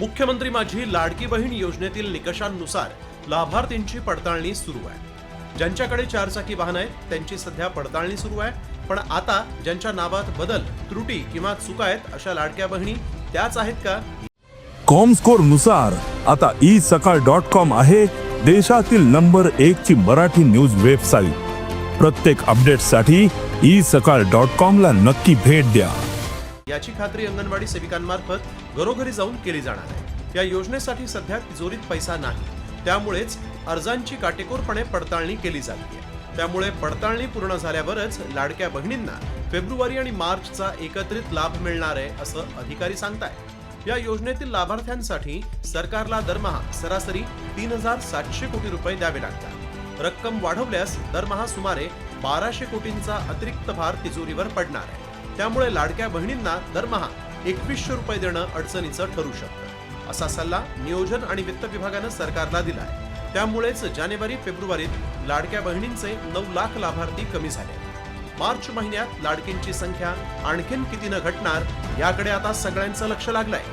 मुख्यमंत्री माझी लाडकी बहीण योजनेतील निकषांनुसार लाभार्थींची पडताळणी सुरू आहे. ज्यांच्याकडे चारचाकी वाहन आहेत त्यांची सध्या पडताळणी सुरू आहे. पण आता ज्यांच्या नावात बदल त्रुटी किंवा चुका आहेत अशा लाडक्या बहिणी त्याच आहेत का? कॉमस्कोरनुसार आता ई सकाळ डॉट कॉम आहे देशातील नंबर एक ची मराठी न्यूज वेबसाईट. प्रत्येक अपडेटसाठी ई सकाळ डॉट कॉम ला नक्की भेट द्या. याची खात्री अंगणवाडी सेविकांमार्फत घरोघरी जाऊन केली जाणार आहे. या योजनेसाठी सध्या तिजोरीत पैसा नाही. त्यामुळेच अर्जांची काटेकोरपणे पडताळणी केली जाते. त्यामुळे पडताळणी पूर्ण झाल्यावरच लाडक्या बहिणींना फेब्रुवारी आणि मार्चचा एकत्रित लाभ मिळणार आहे असं अधिकारी सांगतायत. या योजनेतील लाभार्थ्यांसाठी सरकारला दरमहा सरासरी तीन हजार सातशे कोटी रुपये द्यावे लागतात. रक्कम वाढवल्यास दरमहा सुमारे बाराशे कोटींचा अतिरिक्त भार तिजोरीवर पडणार आहे. त्यामुळे लाडक्या बहिणींना दरमहा एकवीसशे रुपये देणं अडचणीचं ठरू शकतं. असा सल्ला नियोजन आणि वित्त विभागानं सरकारला दिलाय. त्यामुळेच जानेवारी फेब्रुवारीत लाडक्या बहिणींचे नऊ लाख लाभार्थी कमी झाले. मार्च महिन्यात लाडकींची संख्या आणखीन कितीनं घटणार याकडे आता सगळ्यांचं लक्ष लागलंय.